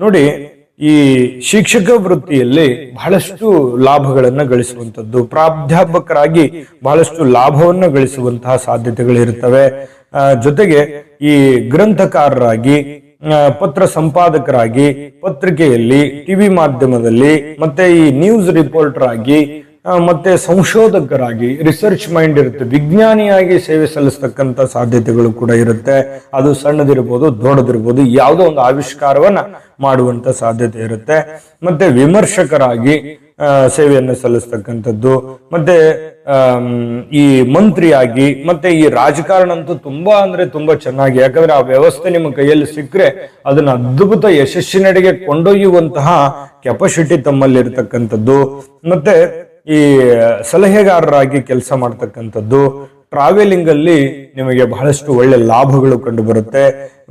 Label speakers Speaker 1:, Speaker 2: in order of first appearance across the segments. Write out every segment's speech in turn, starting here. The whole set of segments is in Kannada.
Speaker 1: ನೋಡಿ, ಈ ಶಿಕ್ಷಕ ವೃತ್ತಿಯಲ್ಲಿ ಬಹಳಷ್ಟು ಲಾಭಗಳನ್ನ ಗಳಿಸುವಂತದ್ದು ಪ್ರಾಧ್ಯಾಪಕರಾಗಿ ಬಹಳಷ್ಟು ಲಾಭವನ್ನ ಗಳಿಸುವಂತಹ ಸಾಧ್ಯತೆಗಳಿರುತ್ತವೆ. ಜೊತೆಗೆ ಈ ಗ್ರಂಥಕಾರರಾಗಿ ಪತ್ರ ಸಂಪಾದಕರಾಗಿ, ಪತ್ರಿಕೆಯಲ್ಲಿ, ಟಿವಿ ಮಾಧ್ಯಮದಲ್ಲಿ, ಮತ್ತೆ ಈ ನ್ಯೂಸ್ ರಿಪೋರ್ಟರ್ ಆಗಿ ಮತ್ತೆ ಸಂಶೋಧಕರಾಗಿ ರಿಸರ್ಚ್ ಮೈಂಡ್ ಇರುತ್ತೆ. ವಿಜ್ಞಾನಿಯಾಗಿ ಸೇವೆ ಸಲ್ಲಿಸ್ತಕ್ಕಂಥ ಸಾಧ್ಯತೆಗಳು ಕೂಡ ಇರುತ್ತೆ. ಅದು ಸಣ್ಣದಿರ್ಬೋದು, ದೊಡ್ಡದಿರ್ಬೋದು, ಯಾವುದೋ ಒಂದು ಆವಿಷ್ಕಾರವನ್ನ ಮಾಡುವಂತ ಸಾಧ್ಯತೆ ಇರುತ್ತೆ. ಮತ್ತೆ ವಿಮರ್ಶಕರಾಗಿ ಸೇವೆಯನ್ನು ಸಲ್ಲಿಸ್ತಕ್ಕಂಥದ್ದು. ಮತ್ತೆ ಈ ಮಂತ್ರಿಯಾಗಿ, ಮತ್ತೆ ಈ ರಾಜಕಾರಣ ಅಂತೂ ತುಂಬಾ ಅಂದ್ರೆ ತುಂಬಾ ಚೆನ್ನಾಗಿ, ಯಾಕಂದ್ರೆ ಆ ವ್ಯವಸ್ಥೆ ನಿಮ್ಮ ಕೈಯಲ್ಲಿ ಸಿಕ್ಕರೆ ಅದನ್ನ ಅದ್ಭುತ ಯಶಸ್ಸಿನಡೆಗೆ ಕೊಂಡೊಯ್ಯುವಂತಹ ಕೆಪಾಸಿಟಿ ತಮ್ಮಲ್ಲಿ ಇರತಕ್ಕಂಥದ್ದು ಮತ್ತೆ ಈ ಸಲಹೆಗಾರರಾಗಿ ಕೆಲಸ ಮಾಡ್ತಕ್ಕಂಥದ್ದು ಟ್ರಾವೆಲಿಂಗ್ ಅಲ್ಲಿ ನಿಮಗೆ ಬಹಳಷ್ಟು ಒಳ್ಳೆ ಲಾಭಗಳು ಕಂಡು ಬರುತ್ತೆ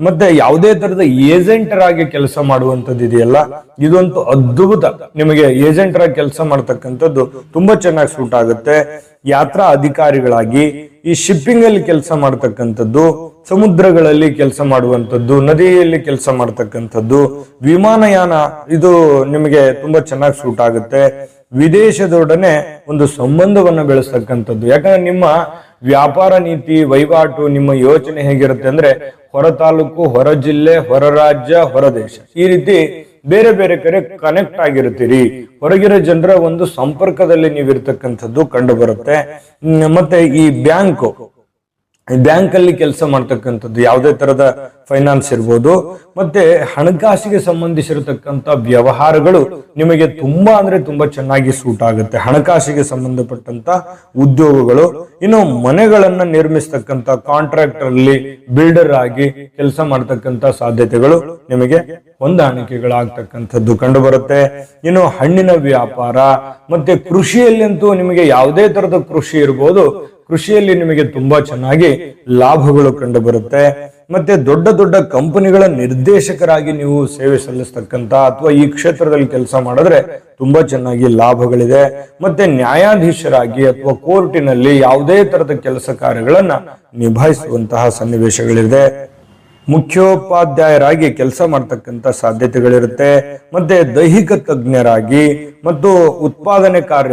Speaker 1: ಮತ್ತೆ ಯಾವುದೇ ತರದ ಏಜೆಂಟರ್ ಆಗಿ ಕೆಲಸ ಮಾಡುವಂತದ್ದು ಇದೆಯಲ್ಲ ಇದೊಂದು ಅದ್ಭುತ. ನಿಮಗೆ ಏಜೆಂಟರ್ ಆಗಿ ಕೆಲಸ ಮಾಡ್ತಕ್ಕಂಥದ್ದು ತುಂಬಾ ಚೆನ್ನಾಗಿ ಸೂಟ್ ಆಗುತ್ತೆ. ಯಾತ್ರಾ ಅಧಿಕಾರಿಗಳಾಗಿ ಈ ಶಿಪ್ಪಿಂಗ್ ಅಲ್ಲಿ ಕೆಲಸ ಮಾಡ್ತಕ್ಕಂಥದ್ದು, ಸಮುದ್ರಗಳಲ್ಲಿ ಕೆಲಸ ಮಾಡುವಂತದ್ದು ನದಿಯಲ್ಲಿ ಕೆಲಸ ಮಾಡ್ತಕ್ಕಂಥದ್ದು, ವಿಮಾನಯಾನ ಇದು ನಿಮಗೆ ತುಂಬಾ ಚೆನ್ನಾಗಿ ಸೂಟ್ ಆಗುತ್ತೆ. ವಿದೇಶದೊಡನೆ ಒಂದು ಸಂಬಂಧವನ್ನು ಬೆಳೆಸ್ತಕ್ಕಂಥದ್ದು. ಯಾಕಂದ್ರೆ ನಿಮ್ಮ ವ್ಯಾಪಾರ ನೀತಿ ವಹಿವಾಟು ನಿಮ್ಮ ಯೋಚನೆ ಹೇಗಿರುತ್ತೆ ಅಂದ್ರೆ ಹೊರ ತಾಲೂಕು, ಹೊರ ಜಿಲ್ಲೆ, ಹೊರ ರಾಜ್ಯ, ಹೊರ ದೇಶ. ಈ ರೀತಿ ಬೇರೆ ಬೇರೆ ಕಡೆ ಕನೆಕ್ಟ್ ಆಗಿರ್ತೀರಿ ಹೊರಗಿರೋ ಜನರ ಒಂದು ಸಂಪರ್ಕದಲ್ಲಿ ನೀವಿರ್ತಕ್ಕಂಥದ್ದು ಕಂಡು ಬರುತ್ತೆ ಮತ್ತೆ ಈ ಬ್ಯಾಂಕು ಬ್ಯಾಂಕ್ ಅಲ್ಲಿ ಕೆಲಸ ಮಾಡ್ತಕ್ಕಂಥದ್ದು ಯಾವುದೇ ತರದ ಫೈನಾನ್ಸ್ ಇರ್ಬೋದು, ಮತ್ತೆ ಹಣಕಾಸಿಗೆ ಸಂಬಂಧಿಸಿರತಕ್ಕಂಥ ವ್ಯವಹಾರಗಳು ನಿಮಗೆ ತುಂಬಾ ಅಂದ್ರೆ ತುಂಬಾ ಚೆನ್ನಾಗಿ ಸೂಟ್ ಆಗುತ್ತೆ. ಹಣಕಾಸಿಗೆ ಸಂಬಂಧಪಟ್ಟಂತ ಉದ್ಯೋಗಗಳು, ಇನ್ನು ಮನೆಗಳನ್ನ ನಿರ್ಮಿಸ್ತಕ್ಕಂಥ ಕಾಂಟ್ರಾಕ್ಟರ್ ಅಲ್ಲಿ ಬಿಲ್ಡರ್ ಆಗಿ ಕೆಲಸ ಮಾಡ್ತಕ್ಕಂಥ ಸಾಧ್ಯತೆಗಳು ನಿಮಗೆ ಹೊಂದಾಣಿಕೆಗಳಾಗ್ತಕ್ಕಂಥದ್ದು ಕಂಡು ಬರುತ್ತೆ ಇನ್ನು ಹಣ್ಣಿನ ವ್ಯಾಪಾರ, ಮತ್ತೆ ಕೃಷಿಯಲ್ಲಿ ಅಂತೂ ನಿಮಗೆ ಯಾವುದೇ ತರದ ಕೃಷಿ ಇರ್ಬೋದು ಕೃಷಿಯಲ್ಲಿ ನಿಮಗೆ ತುಂಬಾ ಚೆನ್ನಾಗಿ ಲಾಭಗಳು ಕಂಡು ಬರುತ್ತೆ ಮತ್ತೆ ದೊಡ್ಡ ದೊಡ್ಡ ಕಂಪನಿಗಳ ನಿರ್ದೇಶಕರಾಗಿ ನೀವು ಸೇವೆ ಸಲ್ಲಿಸ್ತಕ್ಕಂತ ಅಥವಾ ಈ ಕ್ಷೇತ್ರದಲ್ಲಿ ಕೆಲಸ ಮಾಡಿದ್ರೆ ತುಂಬಾ ಚೆನ್ನಾಗಿ ಲಾಭಗಳಿದೆ. ಮತ್ತೆ ನ್ಯಾಯಾಧೀಶರಾಗಿ ಅಥವಾ ಕೋರ್ಟಿನಲ್ಲಿ ಯಾವುದೇ ತರದ ಕೆಲಸ ಕಾರ್ಯಗಳನ್ನ ನಿಭಾಯಿಸುವಂತಹ ಸನ್ನಿವೇಶಗಳಿದೆ. ಮುಖ್ಯೋಪಾಧ್ಯಾಯರಾಗಿ ಕೆಲಸ ಮಾಡ್ತಕ್ಕಂಥ ಸಾಧ್ಯತೆಗಳಿರುತ್ತೆ. ಮತ್ತೆ ದೈಹಿಕ ತಜ್ಞರಾಗಿ ಮತ್ತು ಉತ್ಪಾದನೆ ಕಾರ್ಯ